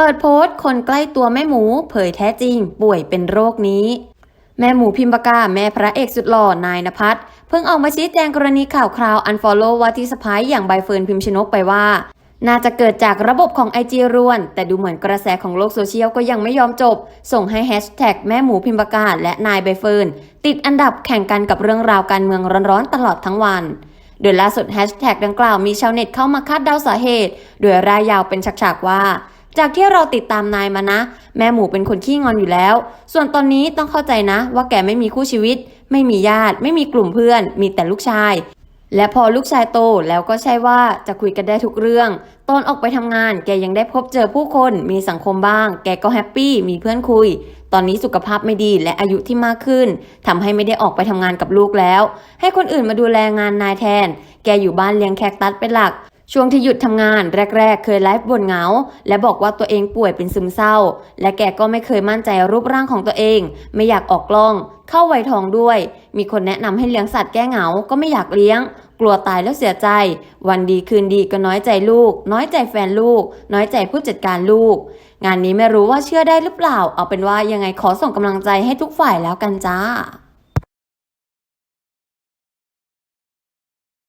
เปิดโพสต์คนใกล้ตัวแม่หมูเผยแท้จริง ป่วยเป็นโรคนี้ แม่หมูพิมพ์ปากาแม่พระเอกสุดหล่อนายนภัสเพิ่งออกมาชี้แจงกรณีข่าวคราวอันฟอลโล่ว่าที่สะพ้ายอย่างใบเฟิร์นพิมพ์ชนกไปว่า น่าจะเกิดจากระบบของไอจีรวน แต่ดูเหมือนกระแสของโลกโซเชียลก็ยังไม่ยอมจบ ส่งให้แฮชแท็กแม่หมูพิมพ์ปากกาและนายใบเฟิร์นติดอันดับแข่งกันกับเรื่องราวการเมืองร้อนๆตลอดทั้งวันโดยล่าสุดแฮชแท็กดังกล่าวมีชาวเน็ตเข้ามาคาดเดาสาเหตุ โดยรายยาวเป็นฉากๆว่า จากที่เราติดตามนายมานะ แม่หมูเป็นคนขี้งอนอยู่แล้ว ส่วนตอนนี้ต้องเข้าใจนะ ว่าแกไม่มีคู่ชีวิต ไม่มีญาติ ไม่มีกลุ่มเพื่อน มีแต่ลูกชาย และพอลูกชายโตแล้วก็ใช่ว่าจะคุยกันได้ทุกเรื่อง ตอนออกไปทำงาน แกยังได้พบเจอผู้คน มีสังคมบ้าง แกก็แฮปปี้มีเพื่อนคุยตอนนี้สุขภาพไม่ดีและอายุที่มากขึ้นทำให้ไม่ได้ออกไปทำงานกับลูกแล้ว ให้คนอื่นมาดูแลงานนายแทน แกอยู่บ้านเลี้ยงแคคตัสเป็นหลัก ช่วงที่หยุดทำงานแรก ๆ เคยไลฟ์บ่นเหงา และบอกว่าตัวเองป่วยเป็นซึมเศร้า และแกก็ไม่เคยมั่นใจรูปร่างของตัวเอง ไม่อยากออกกล้อง เข้าไวยทองด้วย มีคนแนะนำให้เลี้ยงสัตว์แก้เหงา ก็ไม่อยากเลี้ยง กลัวตายแล้วเสียใจ วันดีคืนดีก็น้อยใจลูก น้อยใจแฟนลูก น้อยใจผู้จัดการลูก งานนี้ไม่รู้ว่าเชื่อได้หรือเปล่า เอาเป็นว่ายังไงขอส่งกำลังใจให้ทุกฝ่ายแล้วกันจ้า